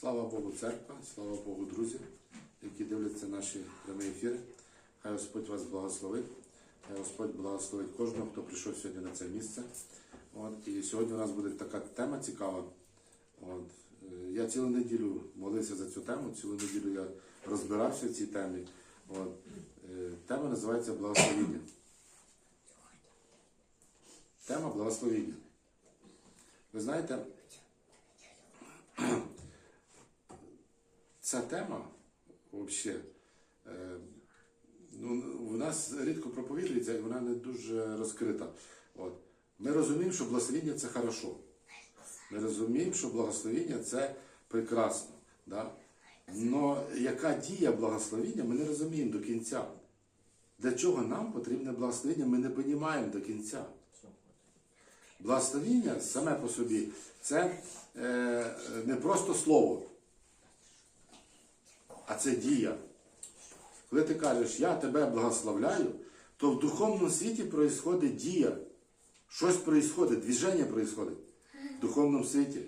Слава Богу, церква, слава Богу, друзі, які дивляться наші прямі ефіри. Хай Господь вас благословить. Хай Господь благословить кожного, хто прийшов сьогодні на це місце. От, і сьогодні у нас буде така тема цікава. От, е, я цілу неділю молився за цю тему, цілу неділю я розбирався в цій темі. От, е, тема називається благословіння. Тема благословіння. Ви знаєте, ця тема взагалі, ну, у нас рідко проповідується і вона не дуже розкрита. От. Ми розуміємо, що благословіння це хорошо. Ми розуміємо, що благословіння це прекрасно. Да? Но яка дія благословіння, ми не розуміємо до кінця. Для чого нам потрібне благословіння, ми не розуміємо до кінця. Благословіння саме по собі це е, не просто слово, а це дія. Коли ти кажеш, я тебе благословляю, то в духовному світі відбувається дія. Щось відбувається, движення відбувається в духовному світі.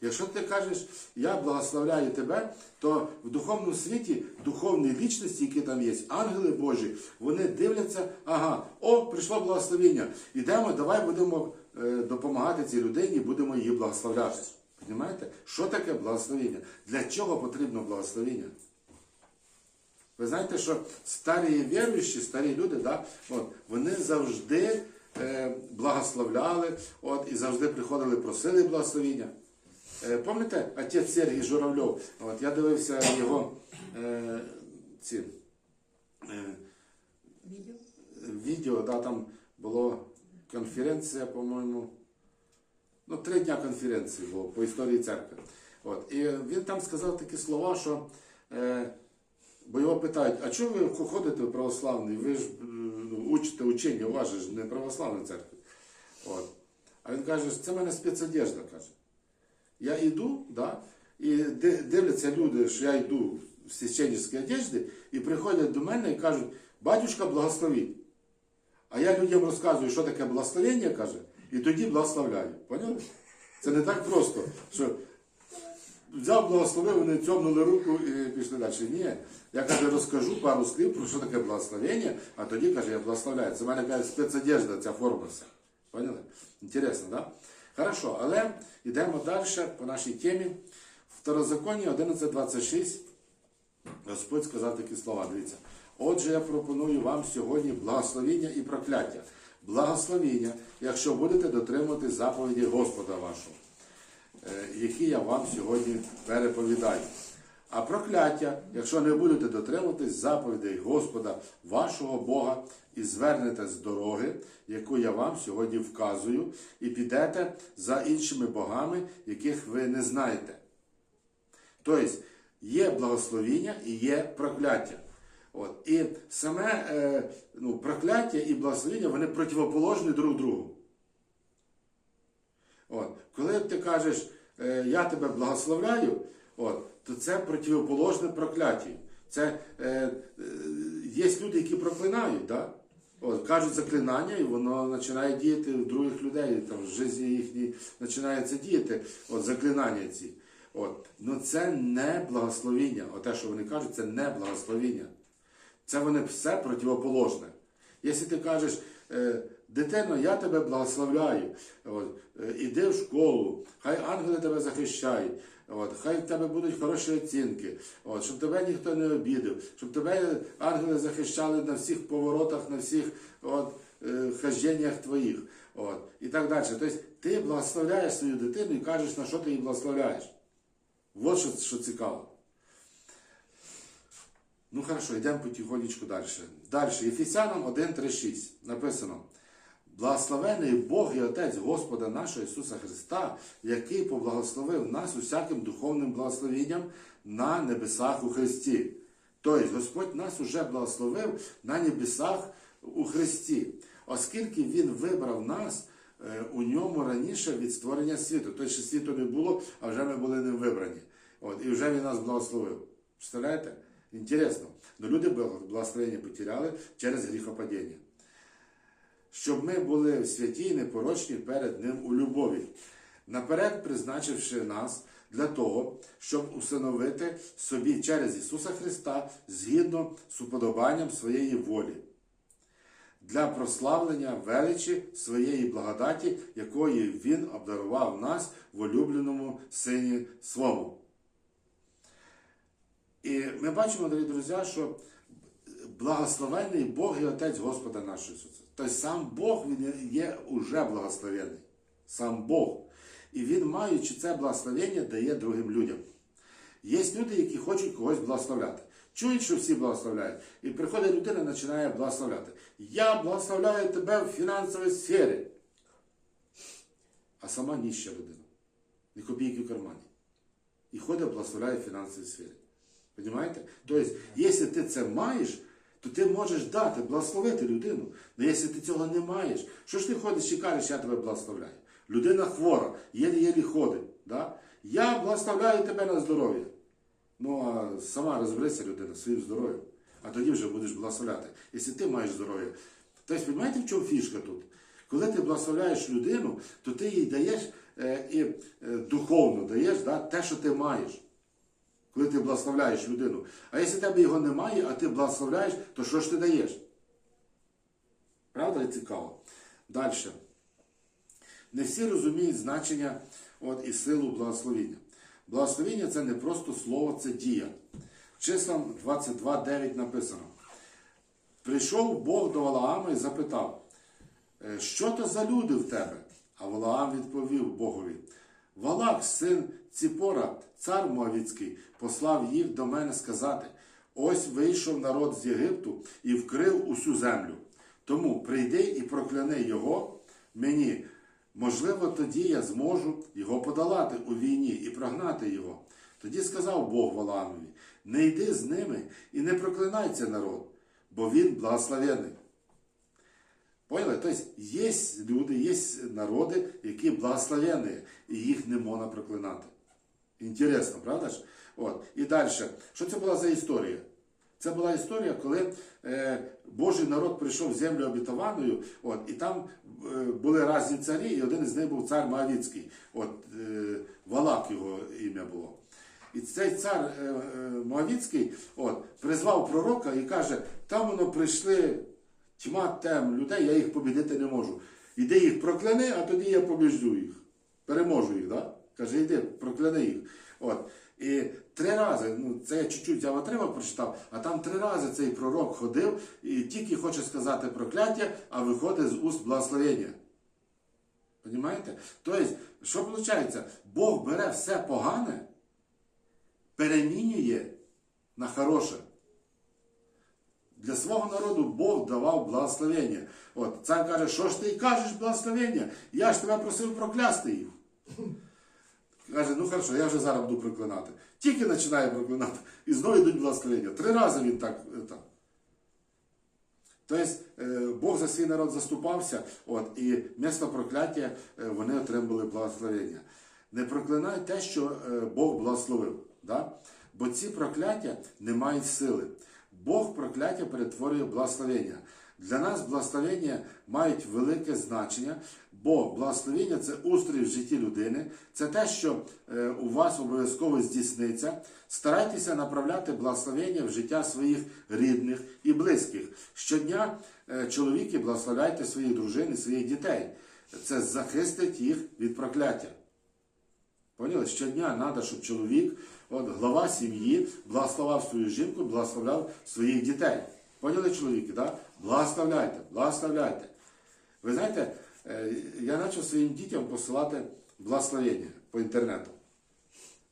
Якщо ти кажеш, я благословляю тебе, то в духовному світі духовні лічності, які там є, ангели Божі, вони дивляться, ага, о, прийшло благословення. Ідемо, давай будемо е, допомагати цій людині, будемо її благословляти. Розумієте? Що таке благословення? Для чого потрібно благословення? Ви знаєте, що старі віруючі, старі люди, да, от, вони завжди е, благословляли от, і завжди приходили, просили благословення. Е, пам'ятаєте, отець Сергій Журавльов, от, я дивився його е, ці, е, відео, да, там була конференція, по-моєму, ну, три дня конференції було по історії церкви. От, і він там сказав такі слова, що. Е, Бо його питають, а чого ви ходите в православний? Ви ж е, ну, учите учення, у вас ж не православна церква. От. А він каже, це в мене спецодежда, каже. Я йду, да, і дивляться люди, що я йду в священницькій одежді, і приходять до мене і кажуть, батюшка, благословіть. А я людям розказую, що таке благословення, каже, і тоді благословляю. Поняли? Це не так просто, що взяв, благословив, вони цьомнули руку і пішли далі. Ні, я каже, розкажу пару слів про що таке благословення, а тоді каже, я благословляю. Це в мене каже, спецодежда, ця форма. Поняли? Інтересно, так? Да? Хорошо, але йдемо далі по нашій темі. Второзаконні 11.26 Господь сказав такі слова, дивіться. Отже, я пропоную вам сьогодні благословіння і прокляття. Благословіння, якщо будете дотримувати заповіді Господа вашого які я вам сьогодні переповідаю. А прокляття, якщо не будете дотримуватись заповідей Господа вашого Бога і звернете з дороги, яку я вам сьогодні вказую, і підете за іншими богами, яких ви не знаєте. Тобто є благословіння і є прокляття. От. І саме е, ну, прокляття і благословіння вони противоположні друг другу. От. Коли ти кажеш, е, я тебе благословляю, от, то це противоположне прокляттю. Це е, е, є люди, які проклинають, да? от, кажуть заклинання, і воно починає діяти в других людей, там в житті їхній починає діяти, от, заклинання ці. От. Ну це не благословіння. От те, що вони кажуть, це не благословіння. Це вони все противоположне. Якщо ти кажеш, е, дитино, я тебе благословляю, от, е, іди в школу, хай ангели тебе захищають, от, хай в тебе будуть хороші оцінки, от, щоб тебе ніхто не обідав, щоб тебе ангели захищали на всіх поворотах, на всіх от, е, твоїх. От, і так далі. Тобто ти благословляєш свою дитину і кажеш, на що ти її благословляєш. От що, що цікаво. Ну хорошо, йдемо потихонечку далі. Далі, Ефесянам 1.3.6 написано. Благословений Бог і Отець Господа нашого Ісуса Христа, який поблагословив нас усяким духовним благословенням на небесах у Христі. Тобто Господь нас уже благословив на небесах у Христі, оскільки Він вибрав нас е, у ньому раніше від створення світу. Тобто ще світу не було, а вже ми були ним вибрані. От, і вже він нас благословив. Представляєте? Інтересно. Но люди благословення потеряли через гріхопадіння. Щоб ми були святі і непорочні перед Ним у любові, наперед призначивши нас для того, щоб установити собі через Ісуса Христа згідно з уподобанням своєї волі для прославлення величі своєї благодаті, якої Він обдарував нас в улюбленому Сині Своєму. І ми бачимо, дорогі друзі, що благословений Бог і Отець Господа нашого Ісуса. Тобто сам Бог він є уже благословений. Сам Бог. І Він, маючи це благословення, дає другим людям. Є люди, які хочуть когось благословляти. Чують, що всі благословляють. І приходить людина і починає благословляти. Я благословляю тебе в фінансовій сфері. А сама ніща людина. Ні копійки в кармані. І ходить, благословляє в фінансовій сфері. Понимаєте? Тобто, якщо ти це маєш, то ти можеш дати, благословити людину. Але якщо ти цього не маєш, що ж ти ходиш і кажеш, я тебе благословляю? Людина хвора, єлі-єлі ходить. Да? Я благословляю тебе на здоров'я. Ну, а сама розберися людина своїм здоров'ям. А тоді вже будеш благословляти. Якщо ти маєш здоров'я. Тобто, розумієте, в чому фішка тут? Коли ти благословляєш людину, то ти їй даєш е, е, духовно даєш да, те, що ти маєш. Коли ти благословляєш людину. А якщо в тебе його немає, а ти благословляєш, то що ж ти даєш? Правда і цікаво? Далі. Не всі розуміють значення от, і силу благословіння. Благословіння це не просто слово, це дія. В числам 22.9 написано. Прийшов Бог до Валаама і запитав, «Е, що то за люди в тебе? А Валаам відповів Богові. Валак, син Ціпора, цар Моавіцький, послав їх до мене сказати: ось вийшов народ з Єгипту і вкрив усю землю. Тому прийди і прокляни його мені. Можливо, тоді я зможу його подолати у війні і прогнати його. Тоді сказав Бог Валаамові: не йди з ними і не проклинай цей народ, бо він благословений. Поняли? Тобто є люди, є народи, які благословені, і їх не можна проклинати. Інтересно, правда ж? От. І далі. Що це була за історія? Це була історія, коли е, Божий народ прийшов в землю обітованою, от, і там е, були різні царі, і один із них був цар Моавіцький. От, е, Валак його ім'я було. І цей цар е, е, Моавіцький от, призвав пророка і каже, там воно прийшли тьма тем людей, я їх побідити не можу. Іди їх прокляни, а тоді я побіжду їх. Переможу їх. Да? Каже, йди, прокляни їх. От. І три рази, ну це я чуть-чуть взяв отривок прочитав, а там три рази цей пророк ходив і тільки хоче сказати прокляття, а виходить з уст благословення. Понімаєте? Тобто, що виходить? Бог бере все погане, перемінює на хороше. Для свого народу Бог давав благословення. От цар каже, що ж ти кажеш благословення? Я ж тебе просив проклясти їх. Каже, ну хорошо, я вже зараз буду проклинати. Тільки починає проклинати. І знову йдуть благословення. Три рази він так. е, так. Тобто е, Бог за свій народ заступався, от, і місто прокляття е, вони отримали благословення. Не проклинай те, що Бог благословив. Да? Бо ці прокляття не мають сили. Бог прокляття перетворює в благословення. Для нас благословення мають велике значення, бо благословення це устрій в житті людини, це те, що е, у вас обов'язково здійсниться. Старайтеся направляти благословення в життя своїх рідних і близьких. Щодня е, чоловіки благословляйте своїх дружин і своїх дітей. Це захистить їх від прокляття. Поняли? Щодня треба, щоб чоловік, от глава сім'ї, благословав свою жінку, благословляв своїх дітей. Поняли чоловіки, так? Благословляйте, благословляйте. Ви знаєте, е, я почав своїм дітям посилати благословення по інтернету.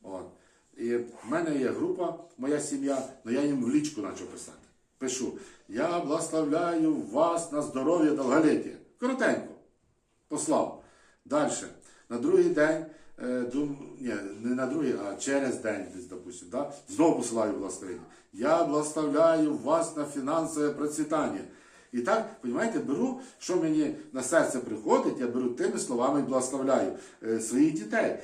От. І в мене є група, моя сім'я, але я їм в лічку почав писати. Пишу: Я благословляю вас на здоров'я довголіття. Коротенько. Послав. Далі. На другий день, дум, ні, не на другий, а через день, десь, допустим, да? знову посилаю благословення. Я благословляю вас на фінансове процвітання. І так, розумієте, беру, що мені на серце приходить, я беру тими словами і благословляю е, своїх дітей.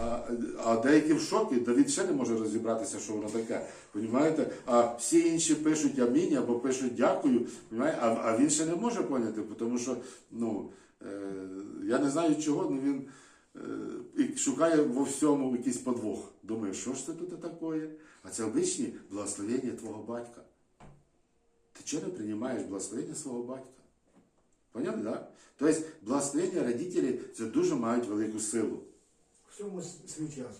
А, а деякі в шокі, Давід ще не може розібратися, що воно таке. Понімаєте? А всі інші пишуть амінь або пишуть дякую? А, а він ще не може поняти, тому що ну, е, я не знаю чого, але він е, і шукає во всьому якийсь подвох. Думає, що ж це тут таке? А це обичні благословення твого батька. Ти чого не приймаєш благословення свого батька? Поняли, так? Тобто благословення родителів це дуже мають велику силу. Всьому с- свій час.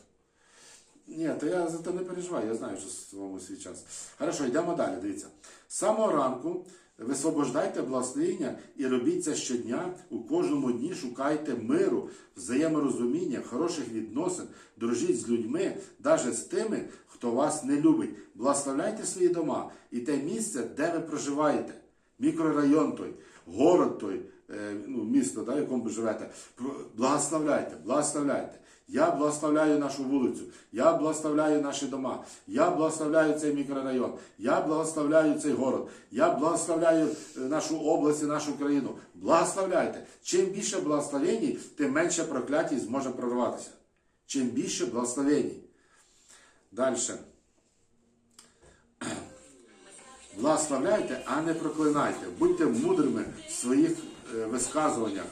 Ні, то я за це не переживаю, я знаю, що в своєму свій час. Хорошо, йдемо далі. Дивіться. З самого ранку висвобождайте благословення і робіть це щодня. У кожному дні шукайте миру, взаєморозуміння, хороших відносин, дружіть з людьми, навіть з тими, хто вас не любить. Благословляйте свої дома і те місце, де ви проживаєте. Мікрорайон той, город той, е, ну, місто, в якому ви живете. Благословляйте, благословляйте. Я благословляю нашу вулицю, я благословляю наші дома, я благословляю цей мікрорайон, я благословляю цей город, я благословляю е, нашу область і нашу країну. Благословляйте. Чим більше благословень, тим менше проклятій зможе прорватися. Чим більше благословень. Далі. Благословляйте, а не проклинайте. Будьте мудрими в своїх е, висказуваннях,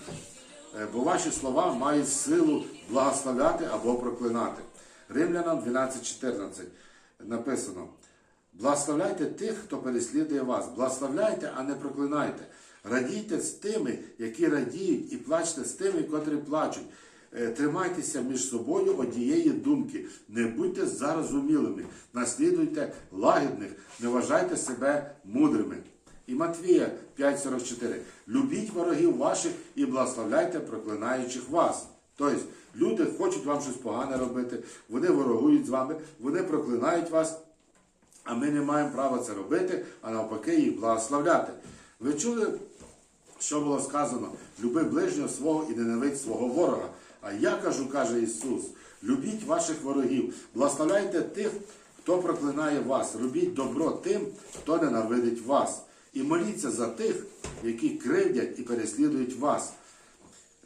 бо ваші слова мають силу благословляти або проклинати. Римлянам 12.14 написано: Благословляйте тих, хто переслідує вас. Благословляйте, а не проклинайте. Радійте з тими, які радіють, і плачте з тими, котрі плачуть. Е, Тримайтеся між собою однієї думки, не будьте зарозумілими, наслідуйте лагідних, не вважайте себе мудрими. І Матвія 5,44. Любіть ворогів ваших і благословляйте проклинаючих вас. Тобто люди хочуть вам щось погане робити, вони ворогують з вами, вони проклинають вас, а ми не маємо права це робити, а навпаки їх благословляти. Ви чули, що було сказано? Люби ближнього свого і ненавидь свого ворога. А я кажу, каже Ісус, любіть ваших ворогів, благословляйте тих, хто проклинає вас, робіть добро тим, хто ненавидить вас. І моліться за тих, які кривдять і переслідують вас,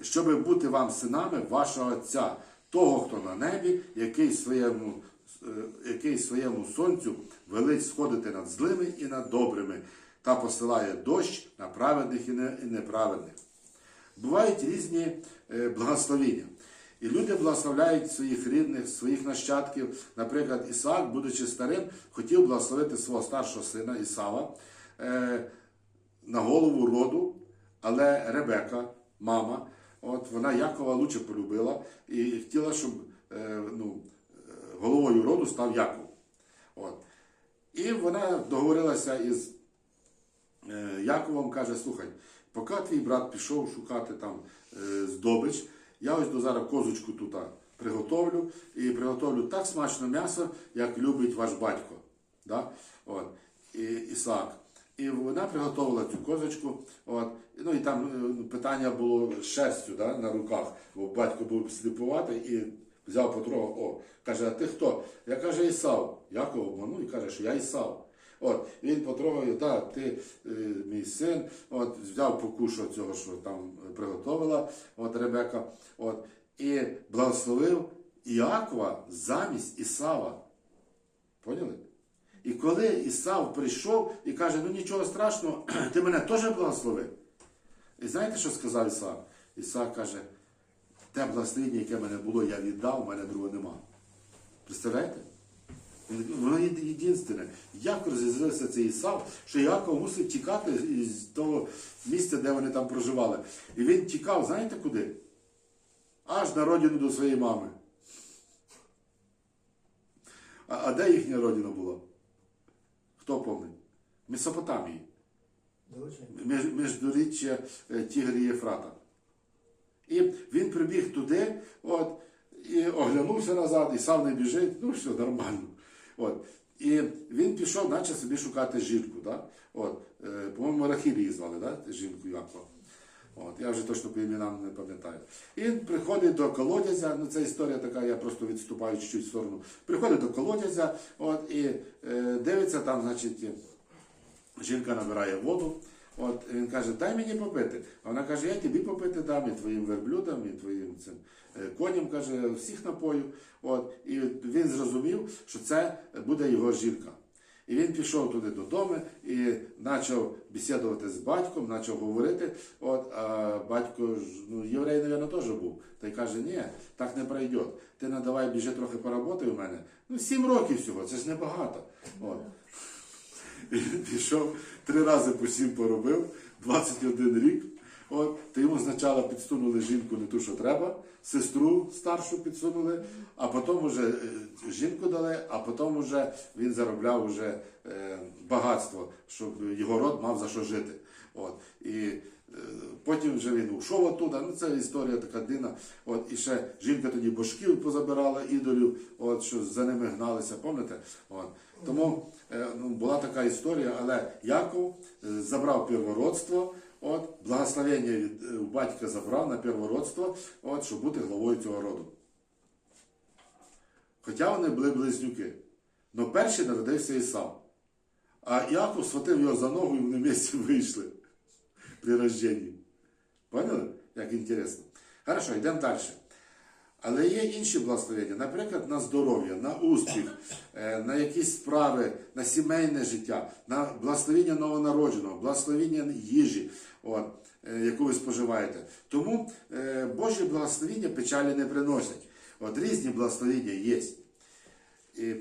щоб бути вам синами вашого Отця, того, хто на небі, який своєму, е, який своєму сонцю велить сходити над злими і над добрими, та посилає дощ на праведних і неправедних. Бувають різні е, благословіння. І люди благословляють своїх рідних, своїх нащадків. Наприклад, Ісаак, будучи старим, хотів благословити свого старшого сина Ісава на голову роду, але Ребека, мама, от вона Якова лучше полюбила і хотіла, щоб е, ну, е, головою роду став Яков. От. І вона договорилася із Е, Яковом каже, слухай, поки твій брат пішов шукати там е, здобич, я ось до зараз козочку тут приготовлю і приготовлю так смачне м'ясо, як любить ваш батько. Да? От. І, Ісаак. І вона приготувала цю козочку. От. Ну і там е, питання було з шерстю да, на руках, бо батько був сліпувати і взяв потрогав, о, каже, а ти хто? Я каже, Ісав. Яков обманув і каже, що я Ісав. От, він потрогав, да, ти е, мій син, от, взяв покушав цього, що там приготувала от, Ребека, от, і благословив Іакова замість Ісава. Поняли? І коли Ісав прийшов і каже, ну нічого страшного, ти мене теж благослови. І знаєте, що сказав Ісав? Ісав каже, те благословення, яке в мене було, я віддав, у мене другого нема. Представляєте? Воно є. Як розізлився цей Ісав, що Яков мусив тікати з того місця, де вони там проживали. І він тікав, знаєте куди? Аж на родину до своєї мами. А, а де їхня родина була? Пам'ятає? Месопотамії. Між, міждоріччя е, Тігрі Єфрата. І він прибіг туди, от, і оглянувся назад, і сам не біжить, ну все нормально. От. І він пішов, наче собі шукати жінку. Да? От. Е, по-моєму, Рахілі її звали, да? жінку Якова. От, я вже точно по іменам не пам'ятаю. І приходить до колодязя, ну це історія така, я просто відступаю чуть-чуть в сторону. Приходить до колодязя, от, і е, дивиться там, значить, жінка набирає воду. От він каже, дай мені попити. А вона каже, я тобі попити дам, і твоїм верблюдам, і твоїм цим е, коням, каже, всіх напою. От, і він зрозумів, що це буде його жінка. І він пішов туди додому і почав бесідувати з батьком, почав говорити. От, а батько ну, єврей, мабуть, теж був. Та й каже, ні, так не пройде. Ти надавай біжи трохи поработай у мене. Ну, сім років всього, це ж небагато. От. І він пішов три рази по сім поробив, 21 рік. От, то йому спочатку підсунули жінку не ту, що треба, сестру старшу підсунули, а потім вже е, жінку дали, а потім вже він заробляв вже е, багатство, щоб його род мав за що жити. От, і е, потім вже він ушов оттуда. Ну, це історія така дивна. От, і ще жінка тоді башків позабирала ідолів, от, що за ними гналися, пам'ятаєте? От. Тому ну, була така історія, але Яков забрав первородство, от, благословення від е, батька забрав на первородство, от, щоб бути главою цього роду. Хоча вони були близнюки. Но перший народився Ісав. А Яков схватив його за ногу і вони вместе вийшли при рожденні. Поняли? Як інтересно. Хорошо, йдемо далі. Але є інші благословення, наприклад, на здоров'я, на успіх, е, на якісь справи, на сімейне життя, на благословення новонародженого, благословення їжі, от, е, яку ви споживаєте. Тому е, Божі благословення печалі не приносять. От різні благословення є.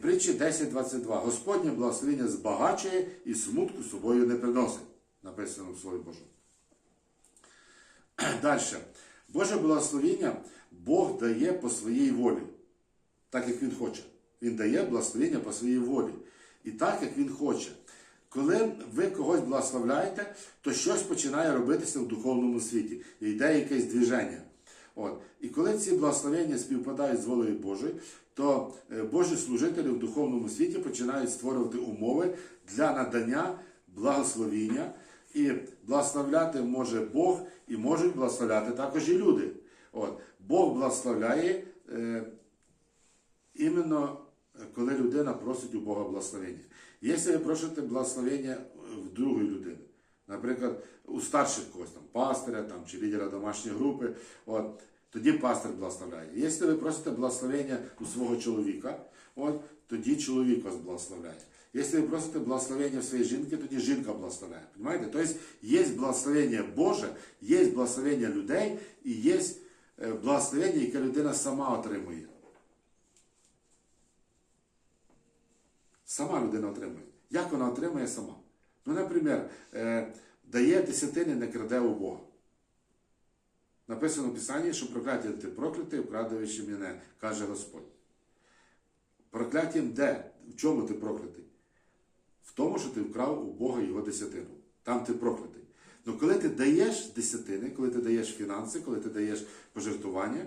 Притчі 10.22. Господнє благословення збагачує і смутку собою не приносить. Написано в Слові Божому. Далі. Боже благословення Бог дає по своїй волі, так як Він хоче. Він дає благословення по своїй волі. І так, як Він хоче. Коли ви когось благословляєте, то щось починає робитися в духовному світі. І йде якесь движення. От. І коли ці благословення співпадають з волею Божою, то е, Божі служителі в духовному світі починають створювати умови для надання благословіння. І благословляти може Бог, і можуть благословляти також і люди. От. Бог благословляє е, іменно е, коли людина просить у Бога благословення. Якщо ви просите благословення в другої людини, наприклад, у старших когось там пастиря там, чи лідера домашньої групи, от, тоді пастир благословляє. Якщо ви просите благословення у свого чоловіка, от, тоді чоловік вас благословляє. Якщо ви просите благословення в своїй жінки, тоді жінка благословляє. Понимаете? Тобто є благословення Боже, є благословення людей і є е, благословення, яке людина сама отримує. Сама людина отримує. Як вона отримує сама? Ну, наприклад, е, дає десятини, не краде у Бога. Написано в Писанні, що прокляття ти проклятий, вкрадуючи мене, каже Господь. Прокляттям де? В чому ти проклятий? В тому, що ти вкрав у Бога його десятину. Там ти проклятий. Ну коли ти даєш десятини, коли ти даєш фінанси, коли ти даєш пожертвування,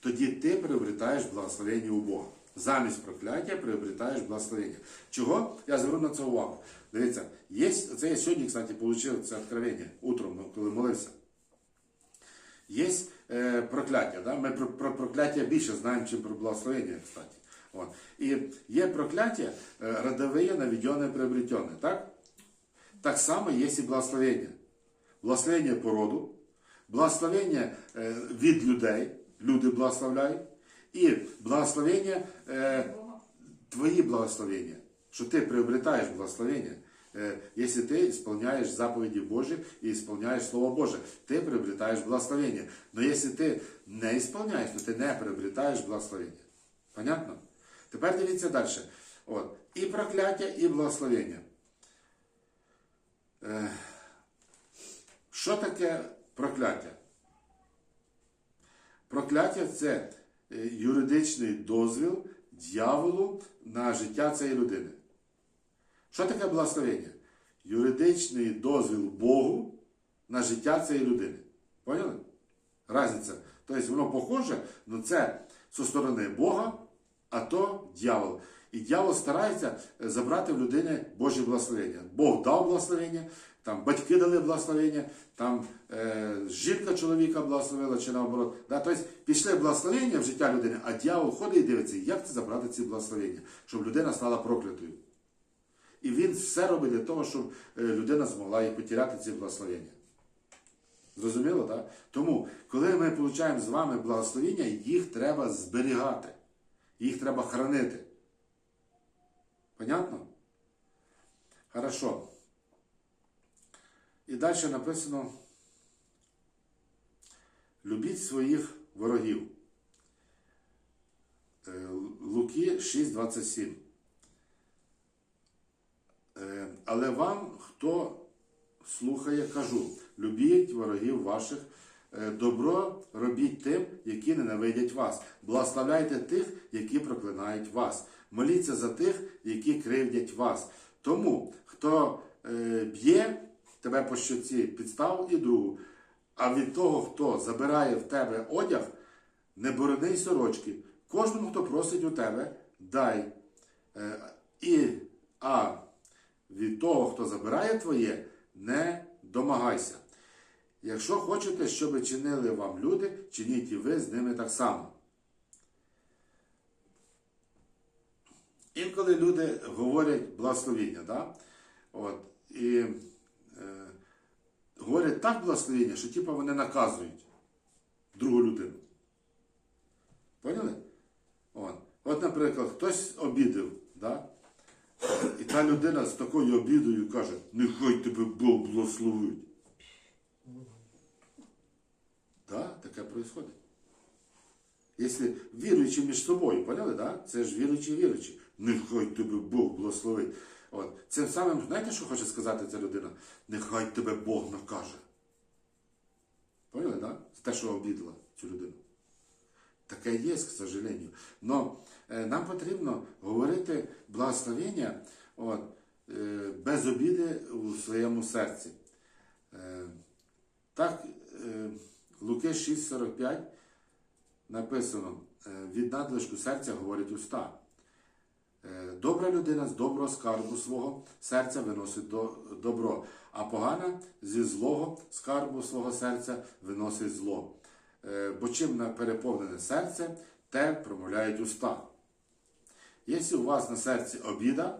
тоді ти приобретаєш благословення у Бога. Замість прокляття приобретаєш благословення. Чого? Я зверну на це увагу. Дивіться, є, це я сьогодні, кстати, отримав це откровення утром, ну, коли молився. Є е, прокляття. Да? Ми про, про прокляття більше знаємо, ніж про благословення, кстати. От. І є прокляття е, родове, наведене, приобретене. Так? так само є і благословення. Благословення по роду, благословення е, від людей, люди благословляють, і благословення, е, твої благословення, що ти приобретаєш благословення. Е, Якщо ти исполняешь заповіді Божі і исполняешь Слово Боже, ти приобретаєш благословення. Но якщо ти не исполняєш, то ти не приобретаєш благословення. Понятно? Тепер дивіться далі. От. І прокляття, і благословення. Е, Що таке прокляття? Прокляття це юридичний дозвіл дьяволу на життя цієї людини. Що таке благословення? Юридичний дозвіл Богу на життя цієї людини. Поняли? Разниця. Тобто воно похоже, але це зі сторони Бога, а то дьявол. І дьявол старається забрати в людини Божі благословення. Бог дав благословення, там батьки дали благословення, там е, жінка чоловіка благословила чи наоборот. Да? Тобто пішли благословення в життя людини, а дьявол ходить і дивиться, як це забрати ці благословення, щоб людина стала проклятою. І він все робить для того, щоб е, людина змогла і потеряти ці благословення. Зрозуміло, так? Тому, коли ми отримуємо з вами благословення, їх треба зберігати. Їх треба хранити. Понятно? Хорошо. І далі написано: любіть своїх ворогів. Е, Луки 6,27. Е, Але вам, хто слухає, кажу, любіть ворогів ваших, е, добро робіть тим, які ненавидять вас. Благословляйте тих, які проклинають вас. Моліться за тих, які кривдять вас. Тому, хто б'є тебе по щоці, підстав і другу. А від того, хто забирає в тебе одяг, не борони й сорочки. Кожному, хто просить у тебе, дай. Е, І, а від того, хто забирає твоє, не домагайся. Якщо хочете, щоб чинили вам люди, чиніть і ви з ними так само. Інколи люди говорять благословіння, да? От, і говорять так благословіння, що типу, вони наказують другу людину. Поняли? От, От, наприклад, хтось обідав, да? і та людина з такою обідою каже, нехай тебе Бог благословить. Да, таке происходит. Якщо віруючі між собою, поняли, да? Це ж віруючі віруючі. Нехай тебе Бог благословить. От. Цим самим, знаєте, що хоче сказати ця людина? Нехай тебе Бог накаже. Поняли, да? Те, що обідала цю людину. Таке є, к сожалению. Но е, нам потрібно говорити благословення от, е, без обіди у своєму серці. Е, так, Луки 6,45 написано, від надлишку серця говорять уста. Е, Добра людина з доброго скарбу свого серця виносить до- добро, а погана зі злого скарбу свого серця виносить зло. Е, Бо чим переповнене серце, те промовляють уста. Якщо у вас на серці обіда,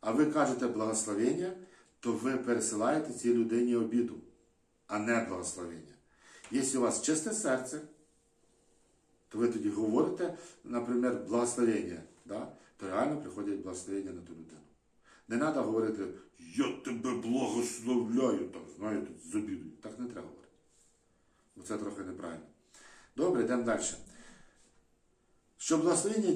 а ви кажете благословення, то ви пересилаєте цій людині обіду, а не благословення. Якщо у вас чисте серце, то ви тоді говорите, наприклад, благословення, да? То реально приходять благословення на ту людину. Не треба говорити, я тебе благословляю, там, знаєте, з обідою. Так не треба говорити. Бо це трохи неправильно. Добре, йдемо далі. Щоб благословення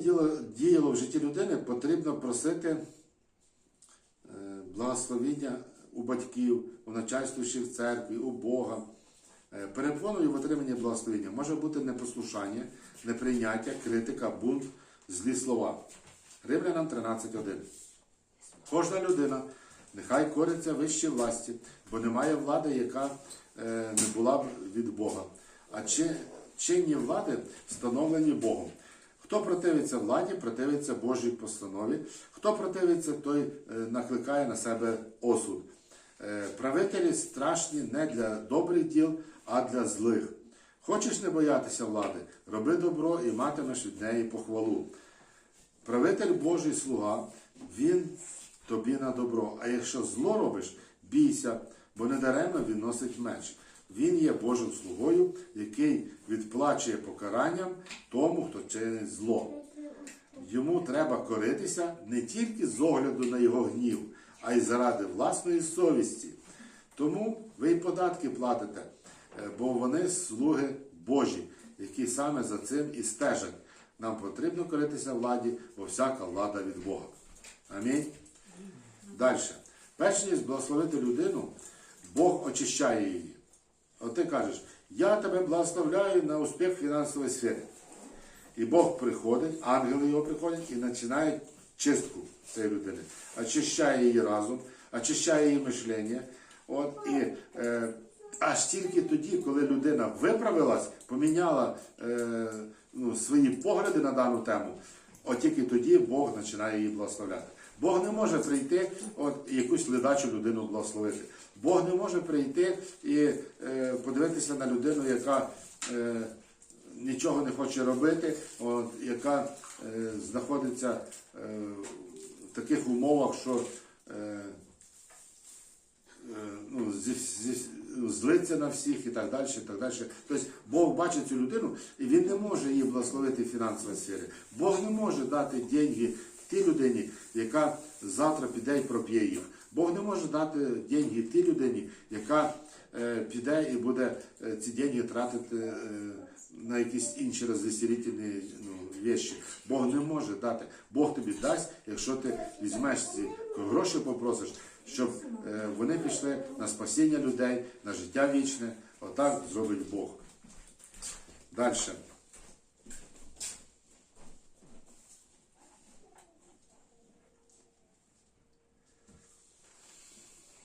діяло в житті людини, потрібно просити е, благословіння у батьків, у начальствуючих церкві, у Бога. Е, Перепоною в отриманні благословення може бути непослушання, неприйняття, критика, бунт, злі слова. Римлянам 13.1. Кожна людина нехай кориться вище власті, бо немає влади, яка е, не була б від Бога. А чи, чинні влади встановлені Богом. Хто противиться владі, противиться Божій постанові. Хто противиться, той е, накликає на себе осуд. Е, Правителі страшні не для добрих діл, а для злих. Хочеш не боятися влади, роби добро і матимеш від неї похвалу. Правитель Божий слуга, він тобі на добро. А якщо зло робиш, бійся, бо недаремно він носить меч. Він є Божим слугою, який відплачує покаранням тому, хто чинить зло. Йому треба коритися не тільки з огляду на його гнів, а й заради власної совісті. Тому ви й податки платите, е, бо вони слуги Божі, які саме за цим і стежать. Нам потрібно коритися владі, бо всяка влада від Бога. Амінь. Далі. Перш ніж благословити людину, Бог очищає її. От ти кажеш, я тебе благословляю на успіх в фінансовій сфері. І Бог приходить, ангели його приходять і починають чистку цієї людини. Очищає її разум, очищає її мишлення. От, і е, аж тільки тоді, коли людина виправилась, поміняла е, ну, свої погляди на дану тему, от тільки тоді Бог починає її благословляти. Бог не може прийти, от якусь ледачу людину благословити. Бог не може прийти і е, подивитися на людину, яка е, нічого не хоче робити, от, яка е, знаходиться е, в таких умовах, що е, е, ну, зі, зі, злиться на всіх і так далі. І так далі. Тобто Бог бачить цю людину і він не може її благословити в фінансовій сфері. Бог не може дати деньги тій людині, яка завтра піде і проп'є їх. Бог не може дати деньги тій людині, яка е, піде і буде е, ці деньги тратити е, на якісь інші розвеселительні ну, вещі. Бог не може дати. Бог тобі дасть, якщо ти візьмеш ці гроші, попросиш, щоб е, вони пішли на спасіння людей, на життя вічне. Отак зробить Бог. Далі.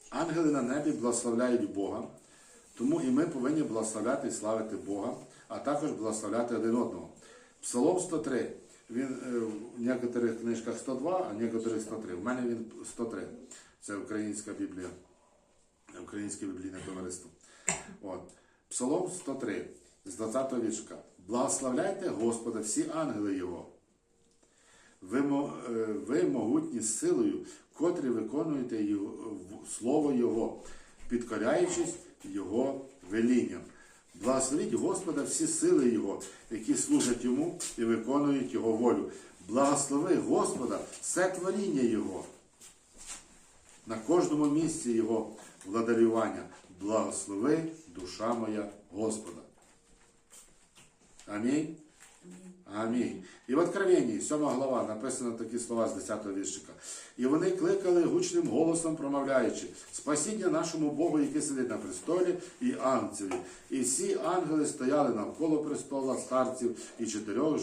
Ангели на небі благословляють Бога, тому і ми повинні благословляти і славити Бога, а також благословляти один одного. Псалом 103. Він е, в некоторих книжках 102, а в некоторих 103. У мене він 103. Це українська Біблія, українське біблійне товариство. От. Псалом 103 з 20 віршка. Благословляйте Господа всі ангели Його. Ви, е, ви могутні з силою, котрі виконуєте його, Слово Його, підкоряючись Його велінням. Благословіть Господа всі сили Його, які служать Йому і виконують Його волю. Благослови Господа все творіння Його. На кожному місці Його владарювання. Благослови душа моя Господа. Амінь. Амінь. І в Откровенні, 7 глава, написано такі слова з 10 віршика. І вони кликали гучним голосом, промовляючи: Спасіння нашому Богу, який сидить на престолі, і ангелі. І всі ангели стояли навколо престола старців і чотирьох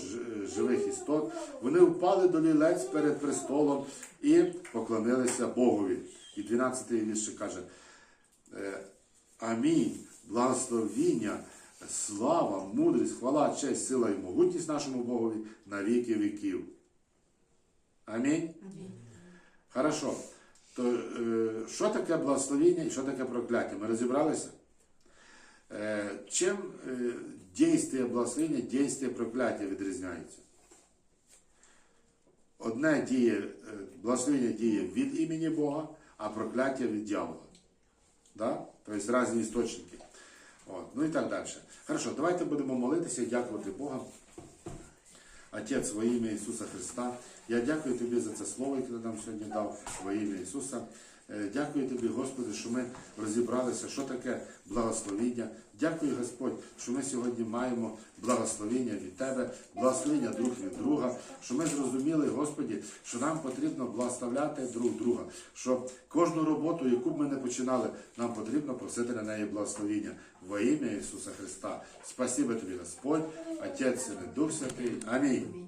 живих істот. Вони впали до лілець перед престолом і поклонилися Богові. І 12 вірш каже: Е, Амінь. Благословіння, слава, мудрість, хвала, честь, сила і могутність нашому Богові на віки віків. Амінь. Хорошо. То е, що таке благословіння і що таке прокляття? Ми розібралися? Е, чим дійство благословення, дійство прокляття відрізняється? Одне діє, благословення діє від імені Бога, а прокляття від дьявола. Да? Тобто різні істочники. От. Ну і так далі. Хорошо, давайте будемо молитися і дякувати Бога. Отець, во ім'я Ісуса Христа. Я дякую Тобі за це слово, яке ти нам сьогодні дав во ім'я Ісуса. Е, Дякую Тобі, Господи, що ми розібралися, що таке благословіння. Дякую, Господь, що ми сьогодні маємо благословіння від Тебе, благословіння друг від друга, що ми зрозуміли, Господі, що нам потрібно благословляти друг друга, що кожну роботу, яку б ми не починали, нам потрібно просити на неї благословіння во ім'я Ісуса Христа. Спасибо Тобі, Господь, Отець, Син і Дух Святий. Амінь.